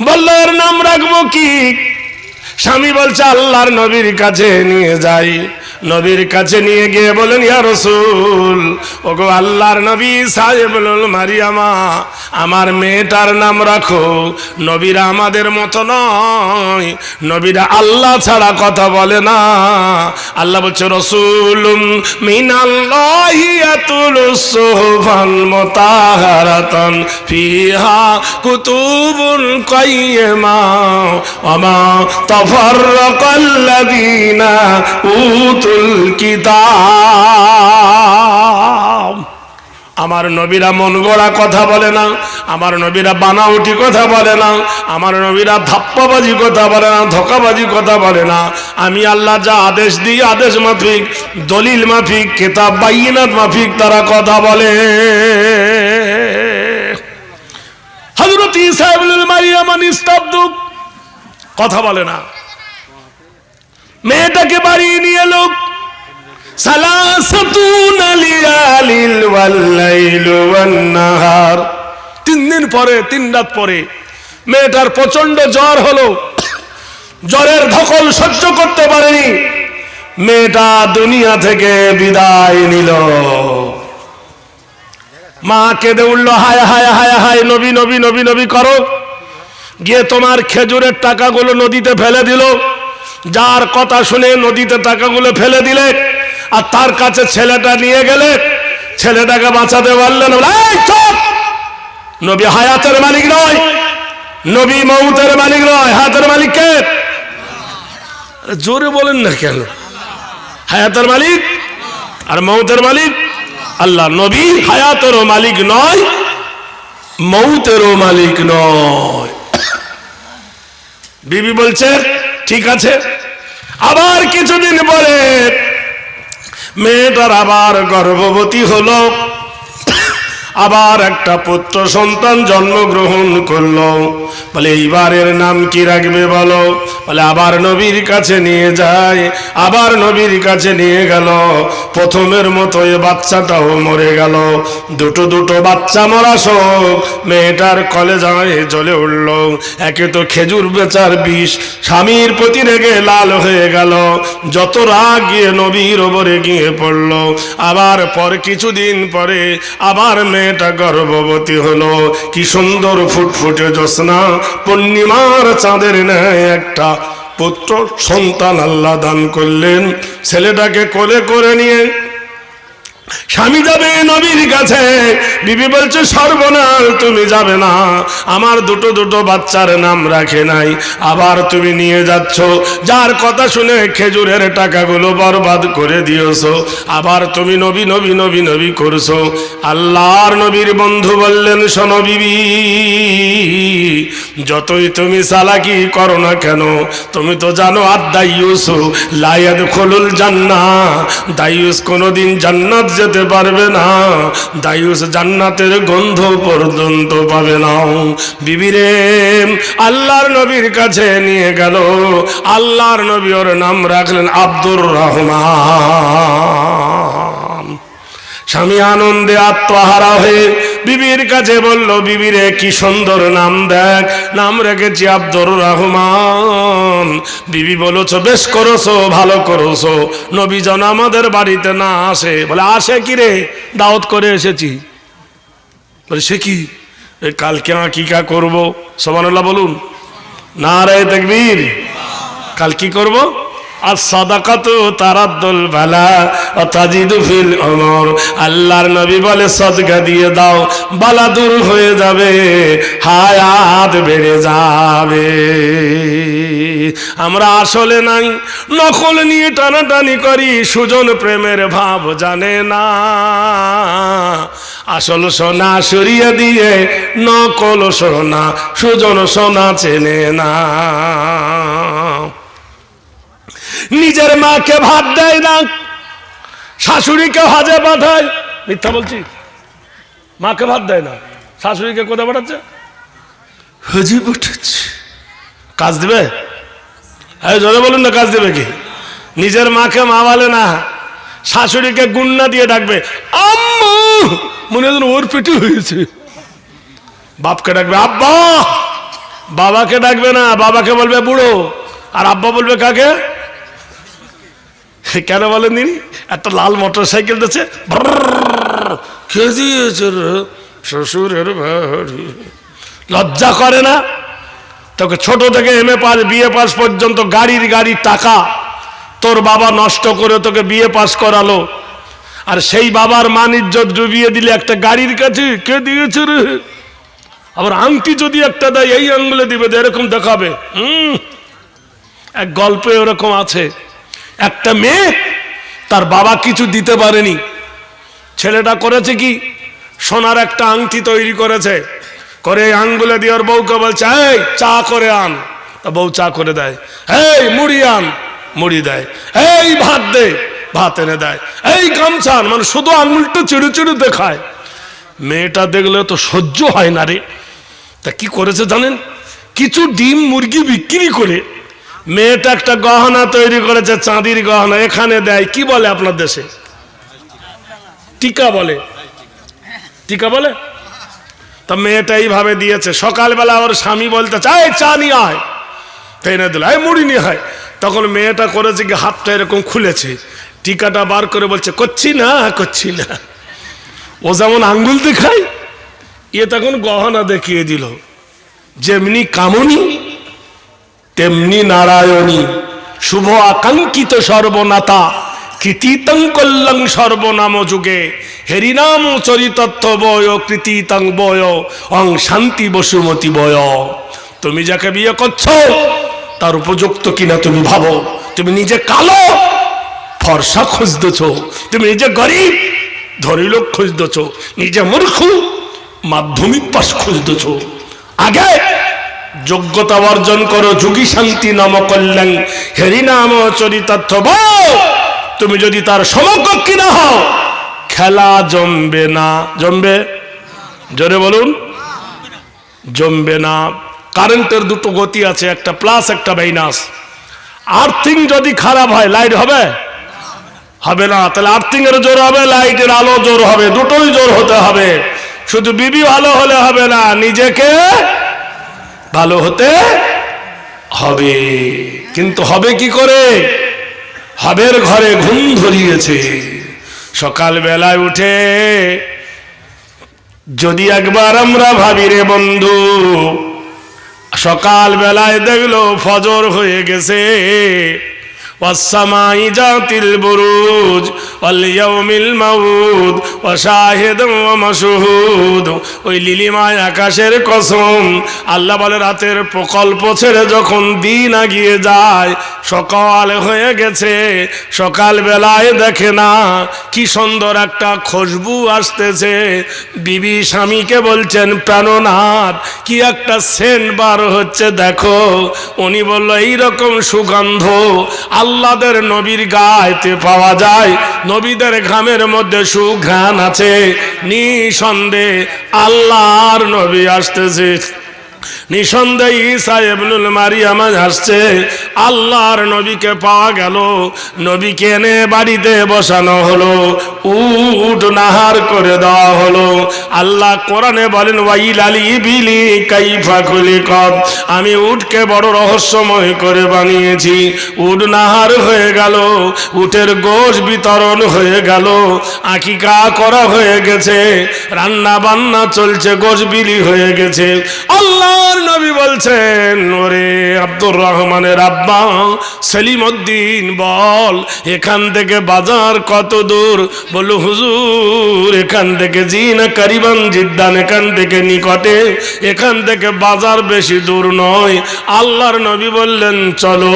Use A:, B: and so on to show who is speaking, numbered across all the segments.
A: বলল এর নাম রাখব কি? স্বামী বলছে আল্লাহর নবীর কাছে নিয়ে যাই। নবীর কাছে নিয়ে গিয়ে বলেন ইয়া রসুল, ওগো আল্লাহর নবী সাহেব মারিয়ামা, আমার মেয়েটার নাম রাখো, নবীরা আমাদের মতো নয়, নবীরা আল্লাহ ছাড়া কথা বলে না। আল্লাহ বলছে, রসুল, মিনাল্লাহি আতুল সুহফান মুতাহারাতান ফিহা কুতুবুন কাইয়্যিমা ওয়া তাফাররাকাল্লাযীনা উতুল কিতাব। আমার নবীরা মন গড়া কথা বলে না, আমার নবীরা বানাউটি কথা বলে না, আমার নবীরা ধাপ্পাবাজি কথা বলে না, ধোকাবাজি কথা বলে না। আমি আল্লাহ যা আদেশ দিই, আদেশ মাফিক, দলিল মাফিক, কেতাব বাইনাত মাফিক, তারা কথা বলে। হজরত ইসাইবুল মারিয়ামান ইস্তাবদুক কথা বলে না। মেয়েটাকে বাড়িয়ে নিয়ে লোক তিন দিন পরে, তিন রাত পরে মেয়েটার প্রচণ্ড জ্বর হলো। জ্বরের ধকল সহ্য করতে পারেনি। মেয়েটা দুনিয়া থেকে বিদায় নিল। মা কেঁদে উঠল, হায় হায় হায় হায়, নবী নবী নবী নবী, করো। গিয়ে তোমার খেজুরের টাকাগুলো নদীতে ফেলে দিল। যার কথা শুনে নদীতে টাকাগুলো ফেলে দিলে, আর তার কাছে ছেলেটা নিয়ে গেলে, ছেলেটাকে বাঁচাতে পারলেন! নবী হায়াতের মালিক নয়, নবী মৌতের মালিক নয়। হায়াতের মালিক কে? জোরে বলেন না কেন? হায়াতের মালিক আর মৌতের মালিক? আল্লাহ নবী হায়াতেরও মালিক নয়, মৌতেরও মালিক নয়। বিবি বলছে ঠিক আছে? আবার কিছুদিন পরে মেয়েটার আবার গর্ভবতী হলো। আবার একটা পুত্র সন্তান জন্মগ্রহণ করল। বলে, এইবারের নাম কি রাখবে বলো? বলে, আবার নবীর কাছে নিয়ে যায়, আবার নবীর কাছে নিয়ে গেল। প্রথমের মতো এ বাচ্চাটাও মরে গেল। দুটো দুটো বাচ্চা মরা শোক মেয়েটার কলেজায় জ্বলে উঠল। একে তো খেজুর বেচার বিষ, স্বামীর প্রতি রেগে লাল হয়ে গেল। যত রাগ গিয়ে নবীর ওপরে গিয়ে পড়ল। আবার পর কিছুদিন পরে আবার মেয়েটা গর্ভবতী হলো। কি সুন্দর ফুটফুটে জ্যোৎস্না, পূর্ণিমার চাঁদের ন্যায় একটা পুত্র সন্তান আল্লাহ দান করলেন। ছেলেটাকে কোলে করে নিয়ে স্বামী যাবে নবীর কাছে। বিবি বলছে, সর্বনাশ, তুমি যাবে না। আমার দুটো দুটো বাচ্চার নাম রাখে নাই। আবার তুমি নিয়ে যাচ্ছ। যার কথা শুনে খেজুরের টাকাগুলো বরবাদ করে দিয়েছ। আবার তুমি নবী নবী নবী নবী করছ। আল্লাহর নবীর বন্ধু বললেন, শোনো বিবি, যতই তুমি চালাকি করো না কেন, তুমি তো জানো আর দাইয়ুস লায়াদ খোলুল জান্না দাইয়ুস কোনোদিন জান্নাত যেতে পারবে না। দায়ুস জান্নাতের গন্ধ পর্যন্ত পাবে না। বিবিরে আল্লাহর নবীর কাছে নিয়ে গেল। আল্লাহর নবী ওর নাম রাখলেন আব্দুর রহমান। স্বামী আনন্দে আত্মহারা হয়ে বিবির কাছে বলল, বিবিরে কি সুন্দর নাম দেখ। নাম রেখেছি আব্দুর রহমান। বিবি বলেছ, বেশ করেছ, ভালো করেছ। নবীজন আমাদের বাড়িতে না আসে। বলে, আসে কি রে? দাওয়াত করে এসেছি। বলে, সে কি? কালকে আকিকা করব? সোমানুল্লাহ বলুন। না রে দেখবীর কাল কি করব? আর সদাকাত তারাদ্দুল বালা ও তাজিদু ফিল অমর আল্লাহর নবী বলে সদকা দিয়ে দাও, বালা দূর হয়ে যাবে, হায়াত বেড়ে যাবে। আমরা আসলে নাই, নকল নিয়ে টানাটানি করি, সুজন প্রেমের ভাব জানে না। আসল সোনা সরিয়ে দিয়ে, নকল সোনা, সুজন সোনা চেনে না। নিজের মাকে ভাত দেয় না শাশুড়িকে হাজে পাঠায়। মিথ্যা বলছি? মাকে ভাত দেয় না শাশুড়িকে কোথায় পাঠাচ্ছে? হাজি পাঠাচ্ছে। কাজ দিবে? এই জোরে বলুন না কাজ দেবে কি? নিজের মাকে মা বলে না শাশুড়িকে গুন্না দিয়ে ডাকবে আম্মু! মনে হয় ওর পেটে হয়েছে। বাপকে ডাকবে আব্বা! বাবাকে ডাকবে না বাবাকে বলবে বুড়ো আর আব্বা বলবে কাকে? কেন বলেন দিনি একটা লাল মোটর সাইকেল দিচ্ছে কে দিয়েছে রে শ্বশুরের বাড়ি। লজ্জা করে না? তোকে ছোট থেকে M A pass BA pass পর্যন্ত গাড়ির গাড়ির টাকা। তোর বাবা নষ্ট করে তোকে বিয়ে পাস করালো। আর সেই বাবার মান ইজ্জত ডুবিয়ে দিলে একটা গাড়ির কাছে কে দিয়েছে রে? আবার আংটি যদি একটা দেয় এই আঙ্গুলে দিবে এরকম দেখাবে। হুম। এক গল্পে ওরকম আছে। একটা মেয়ে, তার বাবা কিছু দিতে পারেনি। ছেলেটা করেছে কি? সোনার একটা আংটি তৈরি করেছে। করে আঙ্গুলে দিয়ে ওর বউকে বলছে, এই, চা করে আন। তা বউ চা করে দেয়। এই, মুড়ি আন। মুড়ি দেয়। এই, ভাত দে। ভাত এনে দেয়। এই, গামছা আন। মানে শুধু আঙুলটা চেড়ে চেড়ে দেখায়। মেয়েটা দেখলে তো সহ্য হয় না রে। তা কি করেছে জানেন? কিছু ডিম মুরগি বিক্রি করে মেয়েটা একটা গহনা তৈরি করেছে, চাঁদির গহনা, এখানে দেয়। কি বলে আপনার দেশে? টিকা বলে। টিকা বলে? তা মেয়েটা এইভাবে দিয়েছে। সকালবেলা ওর স্বামী বলতে চায় চা নিয়ে আয়। তাই না দিল, এই মুড়ি নিয়ে হয় তখন মেয়েটা করেছে কি, হাতটা এরকম খুলেছে। টিকাটা বার করে বলছে, করছি না করছি না। ও যেমন আঙ্গুল দেখায়, এ তখন গহনা দেখিয়ে দিল। যেমনি কামনি তেমনি নারায়ণী, শুভ আকাঙ্ক্ষিত সর্বনাথা, কৃতিতং কল্যাণ সর্বনাম যুগে। হেরিনাম চরিতত্ব বয় কৃতিতং বয়, অং শান্তি বসুমতি বয়। তুমি যাকে বিয়ে করছ, তার উপযুক্ত কিনা তুমি ভাবো। তুমি নিজে কালো, ফর্সা খুঁজতেছ। তুমি নিজে গরিব ধনী লোক খুঁজতেছ। নিজে মূর্খ, মাধ্যমিক পাশ খুঁজতেছ। আগে যোগ্যতা অর্জন করো যুগী শান্তি নাম কল্যাণ, হেরি নাম চরিতার্থ তুমি যদি তার সমকক্ষী না হও, খেলা জমবে না। জমবে? জোরে বলুন। জমবে না। কারেন্টের দুটো গতি আছে, একটা প্লাস একটা মাইনাস আর্থিং যদি খারাপ হয় লাইট হবে? হবে না। তাহলে আর্থিং এর জোর হবে লাইটের আলো জোর হবে, দুটোই জোর হতে হবে। শুধু বিবি ভালো হলে হবে না, নিজেকে ভালো হতে হবে। কিন্তু হবে কি করে? হবের ঘরে ঘুম ধরিয়েছে। সকাল বেলায় উঠে যদি একবার আমরা ভাবি রে বন্ধু সকাল বেলায় দেখল ফজর হয়ে গেছে। والسماء ذات البروج واليوم الموعود وشاهد ومشهود ওই লিলিমায় আকাশের কসম আল্লাহ বলে রাতের প্রকল্প ছেড়ে যখন দিন আগিয়ে যায় সকাল হয়ে গেছে সকাল বেলায় দেখে না কি সুন্দর একটা খুশবু আসতেছে বিবি স্বামীকে বলছেন প্রাণনাথ কি একটা সেন্ট বার হচ্ছে দেখো উনি বলল এইরকম সুগন্ধ আল্লাদের নবীর গাইতে পাওয়া যায়। নবীদের ঘামের মধ্যে সুঘ্রাণ আছে। নিঃসন্দেহে আল্লাহর নবী আসতেছে। নবীকে বাড়িতে বসানো নাহার করে দেওয়া আল্লাহ আমি উটকে বড় রহস্যময় করে বানিয়েছি। উট নাহার হয়ে গেল। উটের গোশ বিতরণ হয়ে গেল। আকিকা করা হয়ে গেছে। রান্না বান্না চলছে, গোশ বিলি হয়ে গেছে। আল্লাহর নবী বলছেন, ওরে আব্দুর রহমানের আব্বা সেলিম উদ্দিন বল, এখান থেকে বাজার কত দূর? বলল, হুজুর, এখান থেকে জিনা কারিবান জিদ্দান, এখান থেকে নিকটে, এখান থেকে বাজার বেশি দূর নয়। আল্লাহর নবী বললেন, চলো,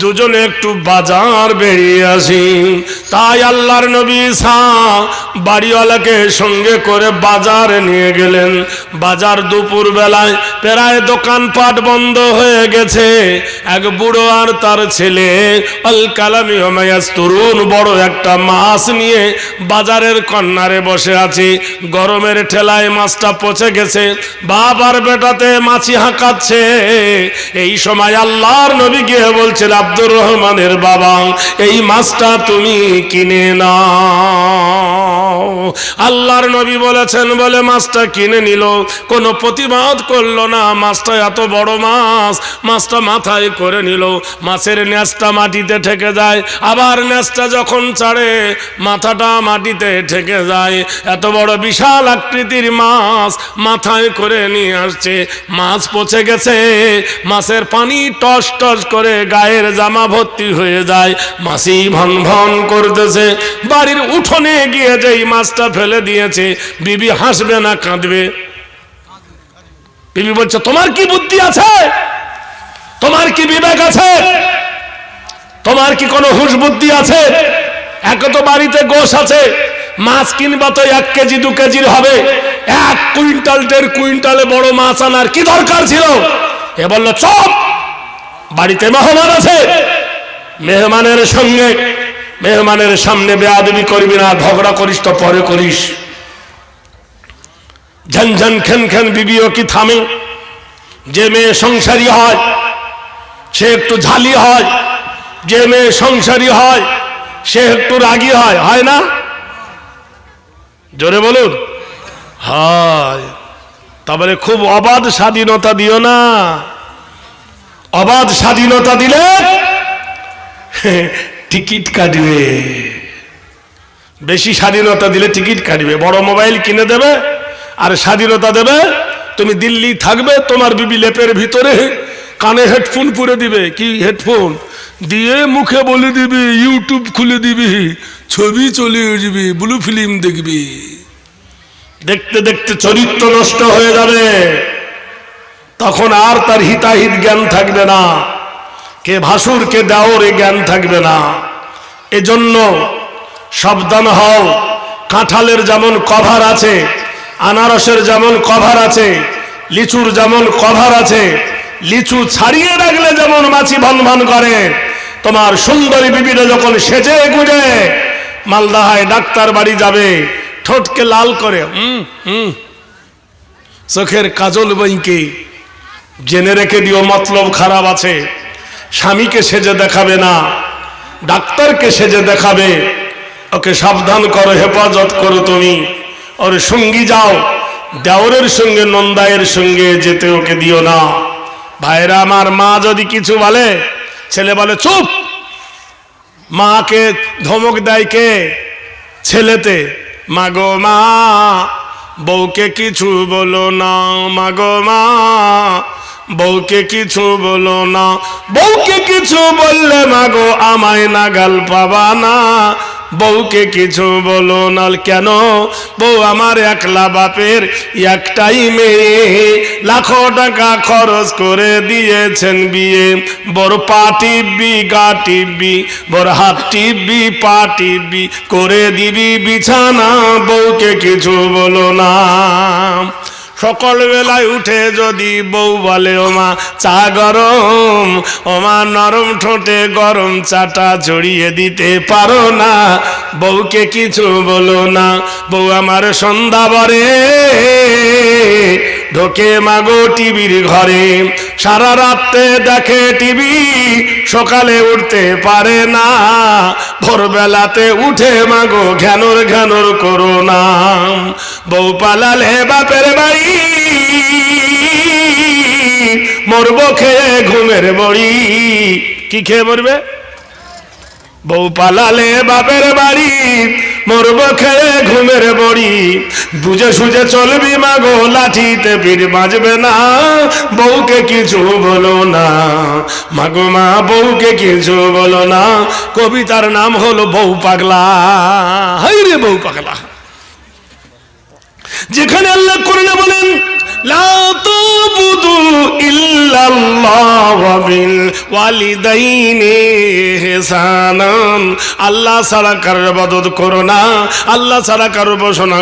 A: দুজনে একটু বাজার বেরিয়ে আসি। তাই আল্লাহর নবী সা বাড়িওয়ালাকে সঙ্গে করে বাজার নিয়ে গেলেন। বাজার দুপুর বেলায় প্রায় দোকানপাট বন্ধ হয়ে গেছে। এক বুড়ো আর তার ছেলে অল কালামি হমায়াস তরুণ বড় একটা মাছ নিয়ে বাজারের কন্যারে বসে আছে। গরমের ঠেলায় মাছটা পচে গেছে। বাবার বেটাতে মাছি হাঁকাচ্ছে। এই সময় আল্লাহর নবী গিয়ে বলছেন, আব্দুর রহমানের বাবা, এই মাছটা তুমি কিনে নাও। আল্লাহর নবী বলেছেন বলে মাছটা কিনে নিল। কোনো প্রতিবাদ করল না, মাছটা এত বড় মাছ। মাছটা মাথায় করে নিল। মাছের ন্যাসটা মাটিতে ঠেকে যায়। আবার ন্যাসটা যখন ছাড়ে, মাথাটা মাটিতে ঠেকে যায়। এত বড় বিশাল আকৃতির মাছ মাথায় করে নিয়ে আসছে। মাছ পচে গেছে। মাছের পানি টস টস করে গায়ের জামা ভর্তি হয়ে যায়। মাছি ভন ভন করতেছে। বাড়ির উঠোনে গিয়ে যেই মাছটা ফেলে দিয়েছে, বিবি হাসবে না, কাঁদবে। বিবি বলছে, তোমার কি বুদ্ধি আছে? তোমার কি বিবেক আছে? তোমার কি কোনো হুশ বুদ্ধি আছে? এক তো বাড়িতে গোশ আছে, মাছ কিনবা তো এক কেজি, দু কেজির হবে। এক কুইন্টাল, দেড় কুইন্টালে বড় মাছ আনার কি দরকার ছিল? এ বলল, চপ! বাড়িতে মেহমান আছে। মেহমানের সঙ্গে, মেহমানের সামনে বেয়াদবি করবি না, ঝগড়া করিস তো, পরে করিস। ঝনঝন খেন খেন বিবিও কি থামে? যে মেয়ে সংসারী হয়, সে একটু ঝালি হয়। যে মেয়ে সংসারী হয়, সে একটু রাগী হয় হয় না? জোরে বলুন। হয়। তারপরে খুব অবাধ স্বাধীনতা দিও না। অবাধ স্বাধীনতা দিলে টিকিট কাটবে। বেশি স্বাধীনতা দিলে টিকিট কাটবে। বড় মোবাইল কিনে দেবে স্বাধীনতা দেবে, তুমি দিল্লি থাকবে, তোমার বিবি লেপের ভিতরে কানে হেডফোন পুরে দিবে। কি হেডফোন? দিয়ে মুখে বলে দিবি, ইউটিউব খুলে দিবি, ছবি চলে আসবি, ব্লু ফিল্ম দেখবি। দেখতে দেখতে চরিত্র নষ্ট হয়ে যাবে। তখন আর তার হিতাহিত জ্ঞান থাকবে না। কে ভাসুর, কে দেওর, এ জ্ঞান থাকবে না। এজন্য সাবধান হও, কাঁঠালের যেমন কভার আছে আনারসের যেমন কভার আছে, লিচুর যেমন কভার আছে, লিচু ছাড়িয়ে রাখলে যেমন মাছি ভান ভান করে, তোমার সুন্দরী বিবিটা যখন সেজে গুজে, মালদাহায় ডাক্তার বাড়ি যাবে, ঠোঁটকে লাল করে, হুম হুম, চোখের কাজল বইকে জেনে রেখে দিও, মতলব খারাপ আছে, স্বামীকে সেজে দেখাবে না, ডাক্তারকে সেজে দেখাবে, ওকে সাবধান করো, হেফাজত করো তুমি। ওর সঙ্গী যাও। দেওরের সঙ্গে নন্দায়ের সঙ্গে যেতে ওকে দিও না। ভাইরা, আমার মা যদি কিছু বলে, ছেলে বলে, চুপ! মাকে ধমক দেয় কে? ছেলেতে, মাগো মা, বউকে কিছু বলো না, মাগো মা, বউকে কিছু বলো না, বউকে কিছু বললে মাগো আমায় নাগাল পাবা না। বউকে কিছু বলো না কেন? বউ আমার একলা বাপের একটাই মেয়ে। লাখো টাকা খরচ করে দিয়েছেন বিয়ে। বড় পা টিপবি, গা টিপবি, বড় হাত টিপবি, পা টিপবি, করে দিবি বিছানা। বউকে কিছু বলো না। সকাল বেলায় উঠে যদি বউ বলে, ওমা, চা গরম, ওমা, নরম ঠোঁটে গরম চাটা ছড়িয়ে দিতে পারো না। বউকে কিছু বলো না, বউ আমার সন্ধ্যা বরে ঢোকে মাগো টিভির ঘরে। সারা রাত্রে দেখে টিভি, সকালে উঠতে পারে না। ভোরবেলাতে উঠে মাগো ঘ্যানোর ঘ্যানোর করো না বউ পালালে বাপের বাড়ি, মরবো খেয়ে ঘুমের বড়ি। কি খেয়ে মরবে? বউ পালালে বাপের বাড়ি মরব খেয়ে ঘুমের বড়ি। বুঝে সুঝে চলবি মাগো, লাঠিতে পীর বাজবে না। বউকে কিছু বলো না। মাগো মা, বউকে কিছু বলো না। কবিতার নাম হলো বউ পাগলা। হাই রে বউ পাগলা। যেখানে আল্লাহ করলে বলেন আল্লাহ করো না, আল্লাহ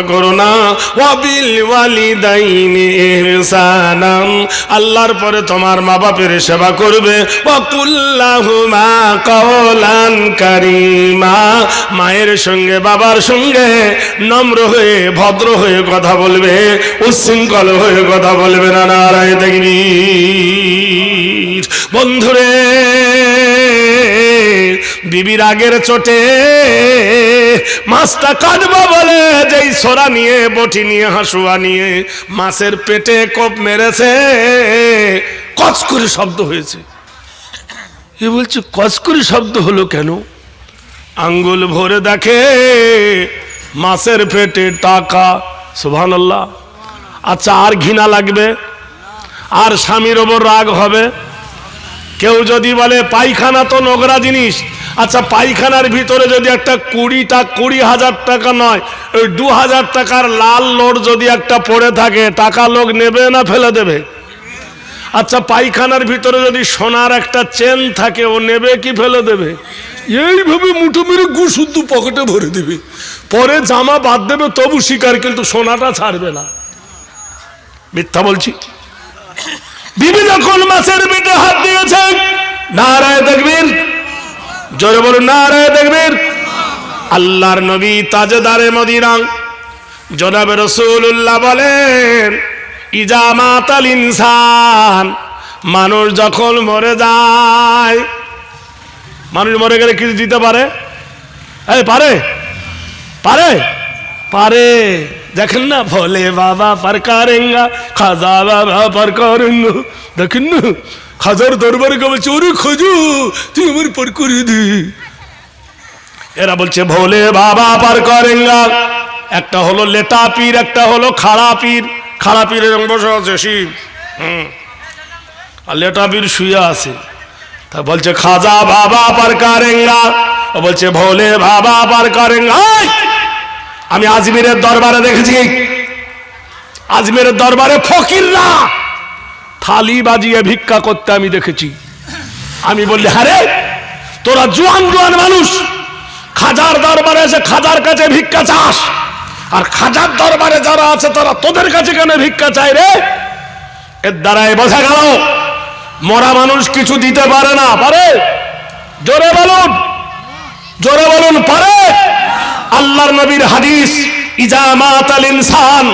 A: করো না। ওয়াবিল আল্লাহর পরে তোমার মা বাপের সেবা করবে। মায়ের সঙ্গে, বাবার সঙ্গে নম্র হয়ে, ভদ্র হয়ে কথা বলবে, উচ্ছৃঙ্খল হয়ে কথা বলবে না নারায় দেখবি বন্ধুরে, বিবির আগের চোটে মাছটা কাটবো বলে যেই সোরা নিয়ে, বটি নিয়ে, হাসুয়া নিয়ে মাছের পেটে কোপ মেরেছে কচ করে শব্দ হয়েছে। এ বলছে কচ করে শব্দ হলো কেন? আঙ্গুল ভরে দেখে মাছের পেটে টাকা সুবহান আল্লাহ আচ্ছা আর ঘৃণা লাগবে? আর স্বামীর ওপর রাগ হবে? কেউ যদি বলে, পায়খানা তো নোংরা জিনিস। আচ্ছা পায়খানার ভিতরে যদি একটা কুড়িটা, কুড়ি হাজার টাকা নয়, ওই দু হাজার টাকার লাল নোট যদি একটা পড়ে থাকে, টাকা লোক নেবে না ফেলে দেবে? আচ্ছা পায়খানার ভিতরে যদি সোনার একটা চেন থাকে, ও নেবে কি ফেলে দেবে? এইভাবে মুঠো মেরে গু শুদ্ধ পকেটে ভরে দেবে। পরে জামা বাদ দেবে, তবু শিকার, কিন্তু সোনাটা ছাড়বে না। মিথ্যা বলছি। বিবি যখন মাছের পেটে হাত দিয়েছে। নারায় দেখবীর জোরে বলুন, নারায় দেখবীর আল্লাহর নবী তাজেদারে মদিনা জনাবে রসুল্লাহ বলেন ইজামাত আল ইনসান, মানুষ যখন মরে যায় মানুষ মরে গেলে কিছু দিতে পারে? এই, পারে? পারে? পারে। দেখেন না, ভোলে বাবা পার কারেঙ্গা খাজা বাবা পার করেঙ্গা দেখেন না, খাজার দরবারে বলছে, ওরে খোঁজো, তুই আমার পার করে দি। এরা বলছে, ভোলে বাবা পার করেঙ্গা একটা হলো লেটা পীর, একটা হলো খাড়া পীর। খাড়া পীরের বসে আছে, শিব। হুম। আর লেটা পীর শুয়ে আছে। তা বলছে, খাজা বাবা পার কারেঙ্গা বলছে, ভোলে বাবা পার করেঙ্গা! আমি আজমিরের দরবারে দেখেছি। আজমিরের দরবারে ফকিররা থালি বাজিয়ে ভিক্ষা করতে আমি দেখেছি। আমি বললি হারে তোরা জোয়ান জোয়ান মানুষ। খাজার দরবারে এসে খাজার কাছে ভিক্ষা চাস। আর খাজার দরবারে যারা আছে, তারা তোদের কাছে কেন ভিক্ষা চাই রে? এর দ্বারাই বোঝা গেল, মরা মানুষ কিছু দিতে পারে না, পারে? জোরে বলুন জোরে বলুন, পারে? আল্লাহর নবীর হাদিস ইজামাত আল ইনসান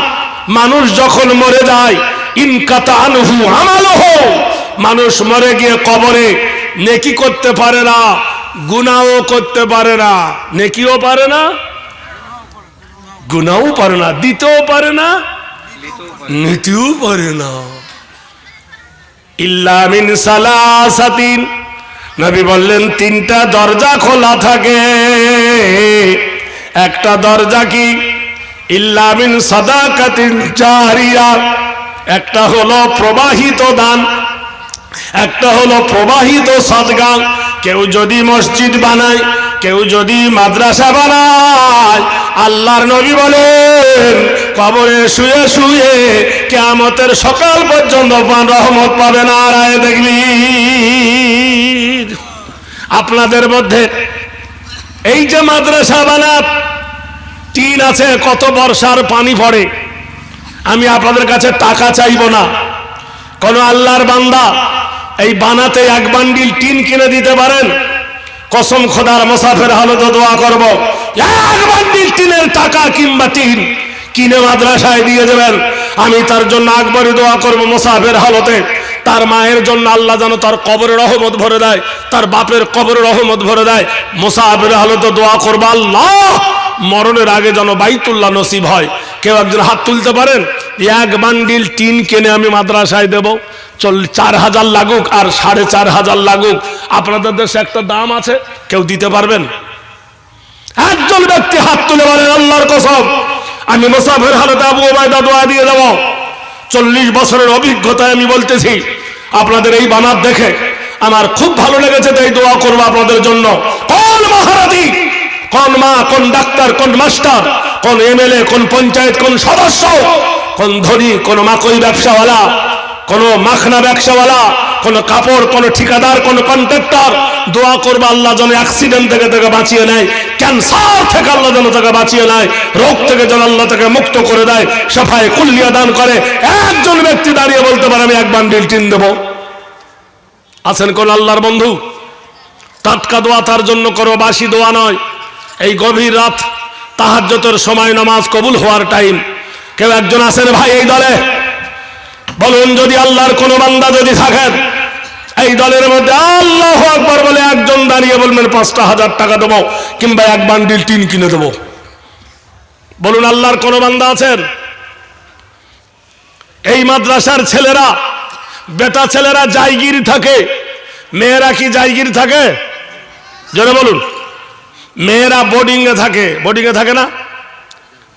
A: মানুষ যখন মরে যায় ইনকাতা আনহু আমালহু মানুষ মরে গিয়ে কবরে, নেকি করতে পারে না গুনাও করতে পারে না নেকিও পারে না গুনাও পারে না দিতেও পারে না নিতেও পারে না ইল্লা মিন সালাসাতিন নবী বললেন, তিনটা দরজা খোলা থাকে একটা দরজা কি? ইল্লা মিন সাদাকাতিন জারিয়া একটা হলো প্রবাহিত দান, একটা হলো প্রবাহিত সদগা। কেউ যদি মসজিদ বানায়, কেউ যদি মাদ্রাসা বানায়, আল্লাহর নবী বলেন, কবরে শুয়ে শুয়ে কেয়ামতের সকাল পর্যন্ত রহমত পাবে না রায় দেখবি। আপনাদের মধ্যে এই যে মাদ্রাসা বানাত, টিন আছে, কত বর্ষার পানি পড়ে। আমি আপনাদের কাছে টাকা চাইব না। কোন আল্লাহর বান্দা এই বানাতে এক বান্ডিল টিন কিনে দিতে পারেন? কসম খোদার মোসাফের হালতে দোয়া করব। এক বান্ডিল টিনের টাকা কিংবা টিন কিনে মাদ্রাসায় দিয়ে দেবেন। আমি তার জন্য আকবরে দোয়া করব মোসাফের হালতে। তার মায়ের জন্য আল্লাহ যেন তার কবরের রহমত ভরে দেয়, তার বাপের কবরের রহমত ভরে দেয়। মোসা মোসাফের হালতে দোয়া করব, আল্লাহ, মরণের আগে যেন বাইতুল্লাহ নসিব হয়। কেউ একজন হাত তুলতে পারেন, এক বান্ডিল টিন কিনে আমি মাদ্রাসায় দেব। চল, চার হাজার লাগুক আর সাড়ে চার হাজার লাগুক। আপনাদের দেশে একটা দাম আছে, কেউ দিতে পারবেন? একজন ব্যক্তি হাত তুলে বলেন, আল্লাহর কসম, আমি মোসাফের হালতে আবু ওবায়দা দোয়া দিয়ে দেব। চল্লিশ বছরের অভিজ্ঞতায় আমি বলতেছি, আপনাদের এই বানার দেখে আমার খুব ভালো লেগেছে তাই দোয়া করব আপনাদের জন্য। কোন মহারাতি কোন মা, কোন ডাক্তার, কোন মাস্টার, কোন এমএলএ, কোন পঞ্চায়েত, কোন সদস্য, কোন ধনী, কোন মাকই ব্যবসাওয়ালা কোন মাখনা ব্যবসাওয়ালা, কোন কাপড়, কোন ঠিকাদার, কোন কন্ট্রাক্টর, দোয়া করবে আল্লাহ যেন অ্যাক্সিডেন্ট থেকে তাকে বাঁচিয়ে নেয় ক্যান্সার থেকে আল্লাহ যেন তাকে বাঁচিয়ে নেয়, রোগ থেকে যেন আল্লাহ তাকে মুক্ত করে দেয়, সাফায় কুল্লিয়া দান করে। একজন ব্যক্তি দাঁড়িয়ে বলতে পারে, আমি এক বান্ডিল টিন দেবো। আছেন কোন আল্লাহর বন্ধু? টাটকা দোয়া তার জন্য করো, বাসি দোয়া নয়। এই গভীর রাত তাহাজ্জতের সময় নামাজ কবুল হওয়ার টাইম কেউ একজন আছেন, ভাই, এই দলে বলুন যদি আল্লাহর কোন বান্দা যদি থাকেন এই দলের মধ্যে আল্লাহ আকবর বলে একজন দাঁড়িয়ে বলবেন, পাঁচটা হাজার টাকা দেবো, কিংবা এক বান্ডিল টিন কিনে দেবো। বলুন আল্লাহর কোন বান্দা আছেন? এই মাদ্রাসার ছেলেরা, বেটা ছেলেরা জায়গির থাকে, মেয়েরা কি জায়গির থাকে? জোরে বলুন। মেয়েরা বোর্ডিং এ থাকে বোর্ডিং এ থাকে না?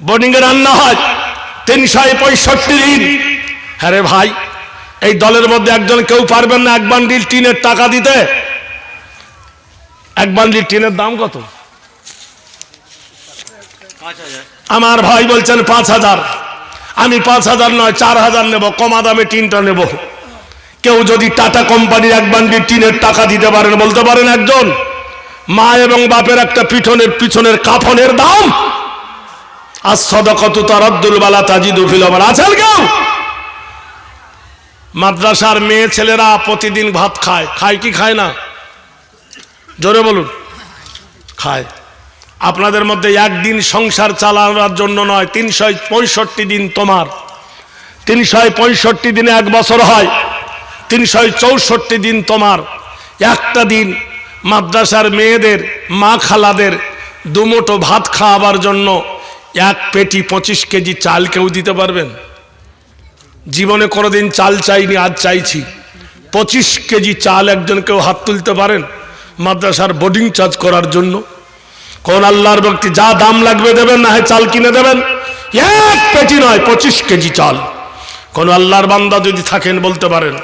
A: বোর্ডিং এ রান্না হয়, তিনশো পঁয়ষট্টি দিন। হ্যাঁ রে ভাই, এই দলের মধ্যে একজন কেউ পারবেন না এক বান্ডিল টিনের টাকা দিতে। এক বান্ডিল টিনের দাম কত? আমার ভাই বলছেন পাঁচ হাজার। আমি পাঁচ হাজার নয়, চার হাজার নেব, কমা দামে টিনটা নেব। কেউ যদি টাটা কোম্পানির এক বান্ডিল টিনের টাকা দিতে পারেন, বলতে পারেন একজন, মা এবং বাপের একটা পিঠনের পিছনের কাফনের দাম। আর সদকত তারাদ্দুল বালা তাজিদু ফিলবার আছেন কেউ? মাদ্রাসার মেয়ে ছেলেরা প্রতিদিন ভাত খায়। খায় কি খায় না? জোরে বলুন। খায়। আপনাদের মধ্যে একদিন সংসার চালানোর জন্য নয় তিনশো পঁয়ষট্টি দিন তোমার। তিনশো পঁয়ষট্টি দিনে এক বছর হয় তিনশো চৌষট্টি দিন তোমার। একটা দিন মাদ্রাসার মেয়েদের, মা খালাদের দুমুটো ভাত খাওয়াবার জন্য এক পেটি পঁচিশ কেজি চাল কেউ দিতে পারবেন? জীবনে কোনোদিন চাল চাইনি আজ চাইছি। পঁচিশ কেজি চাল একজন কেউ হাত তুলতে পারেন মাদ্রাসার বোর্ডিং চার্জ করার জন্য। কোন আল্লাহর ব্যক্তি যা দাম লাগবে দেবেন না হয় চাল কিনে দেবেন। এক পেটি নয় পঁচিশ কেজি চাল। কোন আল্লাহর বান্দা যদি থাকেন বলতে পারেন।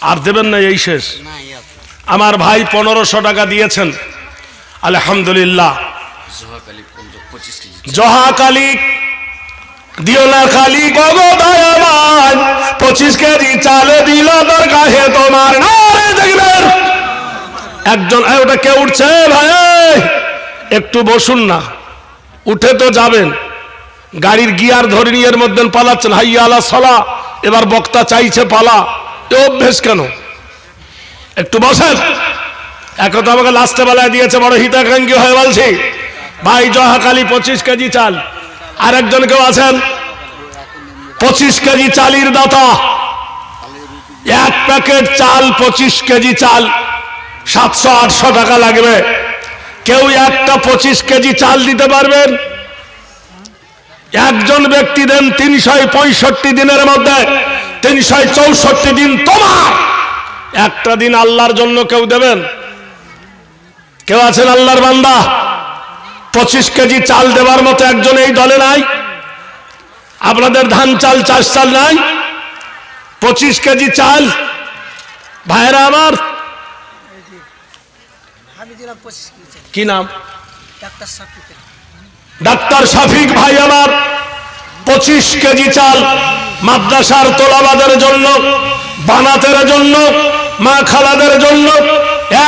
A: আর দেবেন না এই শেষ। আমার ভাই পনেরোশো টাকা দিয়েছেন। আলহামদুলিল্লাহ।
B: পঁচিশ কেজি
A: জহাকালী দিও না খালি, গগো দয়াবান, পঁচিশ কেজি চালে দিল তোর কাহে তোমার নারে দেখবেন একজন ওটা কে উঠছে ভাই? একটু বসুন না, উঠে তো যাবেন। গাড়ির গিয়ার ধরে এর মধ্যে পালাচ্ছেন। হাইয়া আলা সলা, এবার বক্তা চাইছে পালা। এ অভ্যেস কেন? একটু বসেন। এক তো আমাকে লাস্টে বেলায় দিয়েছে, বড় হিতাকাঙ্ক্ষী হয়ে বলছি। ভাই জহাকালী পঁচিশ কেজি চাল। আর একজন কেউ আছেন। পঁচিশ কেজি চালির দাতা। এক প্যাকেট চাল, পঁচিশ কেজি চাল। সাতশো, আটশো টাকা লাগবে। কেউ একটা পঁচিশ কেজি চাল দিতে পারবেন? একজন ব্যক্তি দেন তিনশো পঁয়ষট্টি দিনের মধ্যে, তিনশো চৌষট্টি দিন তোমার। একটা দিন আল্লাহর জন্য কেউ দেবেন? কেউ আছেন আল্লাহর বান্দা? পঁচিশ কেজি চাল দেওয়ার মতো একজন এই দলে নাই। আপনাদের ধান চাল, চাষ চাল নাই। পঁচিশ কেজি চাল। ভাইরা আমার। কি নাম?
C: ডাক্তার
A: শফিক ভাই আমার। পঁচিশ কেজি চাল মাদ্রাসার তোলাবাদের জন্য, বানাতের জন্য, মা খালাদের জন্য,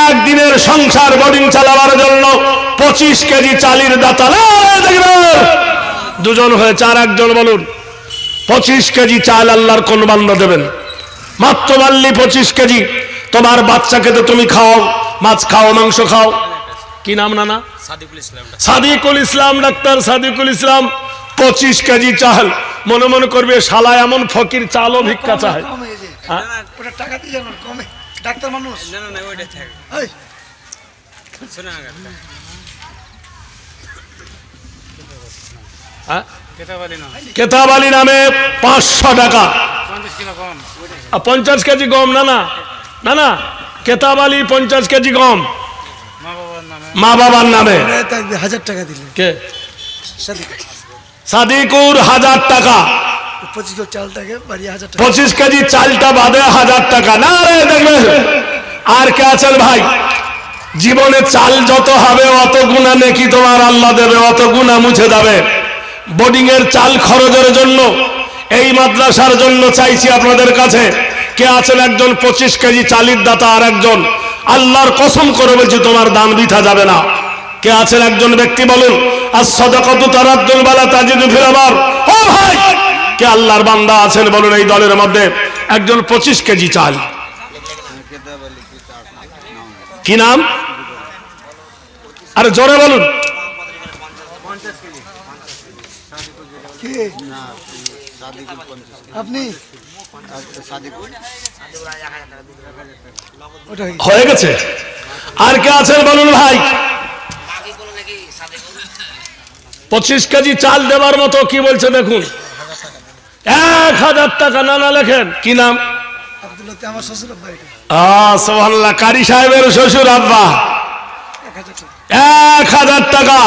A: একদিনের সংসার বোর্ডিং চালাবার জন্য পঁচিশ কেজি চালির দাতা দেখবেন। দুজন হয়েছে আর একজন বলুন পঁচিশ কেজি চাল আল্লাহর কোন বান্দা দেবেন? মাত্র মাল্লি পঁচিশ কেজি তোমার বাচ্চাকে তো তুমি খাও মাছ খাও মাংস খাও। কি নাম নানা?
B: সাদিকুল ইসলাম
A: সাদিকুল ইসলাম ডাক্তার সাদিকুল ইসলাম। পঁচিশ কেজি চাল মনে মনে করবে শালা এমন ফকির চালও ভিক্ষা চায়। হ্যাঁ?
C: ওটা টাকা দিয়ে যাবেন কমে। ডাক্তার মানুষ
B: না না না ওইটা থাকে
C: এই
B: শোনা না
A: হ্যাঁ?
B: কেতাবালি না
A: কেতাব আলী নামে। পাঁচশো টাকা।
B: পঞ্চাশ
A: কেজি গম। না না না না কেতাব আলী পঞ্চাশ কেজি গম।
B: মা বাবার নামে।
C: হাজার টাকা দিলে।
A: কে?
C: সাদিক
A: সাদিকুর হাজার টাকা।
C: পঁচিশ কিলো হাজার টাকা।
A: পঁচিশ কেজি চালটা বাদে হাজার টাকা। না রে দেখবেন আর কে আছেন ভাই? জীবনে চাল যত হবে অত গুণা নেকি তোমার আল্লাহ দেবে অত গুণা মুছে যাবে। বোর্ডিং এর চাল খরচের জন্য, এই মাদ্রাসার জন্য চাইছি আপনাদের কাছে। কে আছেন একজন? পঁচিশ কেজি চালির দাতা আর একজন। আল্লাহর কসম করে বলছি, তোমার দান বৃথা যাবে না। কে আছেন একজন ব্যক্তি বলুন আর বালা ও কে বান্দা আছেন বলুন এই দলের মধ্যে? একজন পঁচিশ কেজি চাল। কি নাম? আরে জোরে বলুন।
C: কে? আপনি? হয়ে গেছে।
A: আর কে আছেন বলুন ভাই? পঁচিশ কেজি চাল দেবার মতো কি বলছে দেখুন। এক হাজার টাকা নানা লেখেন। কি নাম? কারি সাহেবের শ্বশুর আব্বা।
C: এক হাজার টাকা।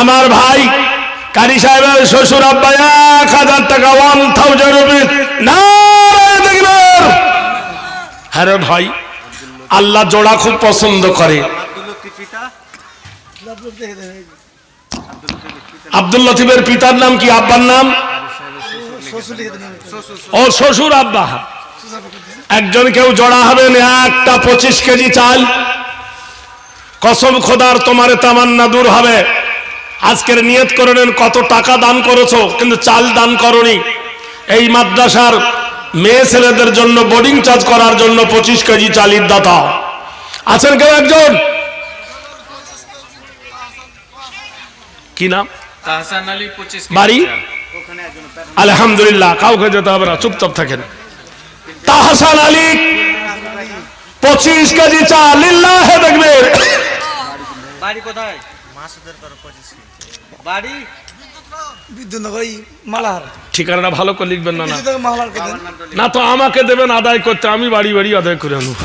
A: আমার ভাই কারি সাহেবের শ্বশুর আব্বা এক হাজার টাকা ওয়ান থাউজেন্ড রুপিস হ্যাঁ ভাই, আল্লাহ জোড়া খুব পছন্দ করে। আব্দুল লতিফের পিতার নাম কি? আব্বার নাম? ও শ্বশুর আব্বা। একজন কেউ জড়া হবেন একটা পঁচিশ কেজি চাল। কসম খোদার, তোমার তামান্না দূর হবে। আজকের নিয়ত করে নেন কত টাকা দান করেছ কিন্তু চাল দান করনি। এই মাদ্রাসার মেয়ে ছেলেদের জন্য বোর্ডিং চার্জ করার জন্য পঁচিশ কেজি চালির দাতা আছেন কেউ একজন? কি নাম?
B: তাহসান আলী পঁচিশ
A: বাড়ি? আলহামদুলিল্লাহ কাউকে যেতে হবে না চুপচাপ থাকেন। তাহসান আলী পঁচিশ কেজি চাল লিল্লাহ দেখবে
D: বাড়ি কোথায়? বাড়ি?
C: বিদ্যুৎনগর এই
A: ঠিকানাটা ভালো করে লিখবেন না না।
C: বিদ্যুৎনগর মালার কে দেন
A: না তো আমাকে দেবেন আদায় করতে। আমি বাড়ি বাড়ি আদায় করে আনব।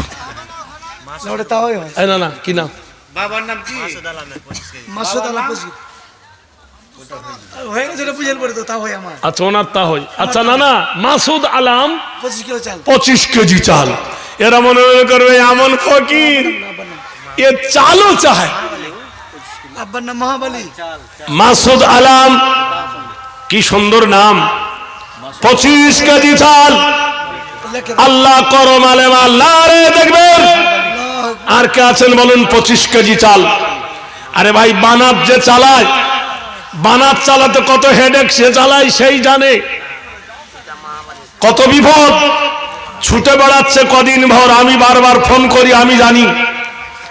C: ওটা তাওই হয়।
A: না না কি না
D: বাবার নাম কি?
C: মাসুদ আলা পঁচিশ গেছে এটা বুঝে পড়ে তো তাও আমার।
A: আচ্ছা ওনার তা হয় আচ্ছা না না মাসুদ আলাম
C: পঁচিশ কিলো চাল।
A: পঁচিশ কেজি চাল। এরা মনে করবে এমন ফকির। এ চালও চায়।
C: আব্বার নাম মহাবালী।
A: মাসুদ আলাম কি সুন্দর নাম। পঁচিশ কেজি চাল। আল্লাহ করম আলেম আল্লাহ রে দেখবেন। আর কে আছেন বলুন পঁচিশ কেজি চাল। আরে ভাই বানাত যে চালায় বানাত চালাতে কত হেডেক সে চালায় সেই জানে। কত বিপদ। ছুটে বেড়াচ্ছে কদিন ভর আমি বারবার ফোন করি আমি জানি।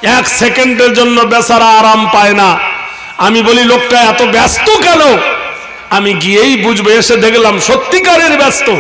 A: এক সেকেন্ডের জন্য বেচারা আরাম পায় না। আমি বলি, লোকটা এত ব্যস্ত কেন? আমি গিয়েই বুঝব, এসে দেখলাম সত্যিকারের ব্যস্ত।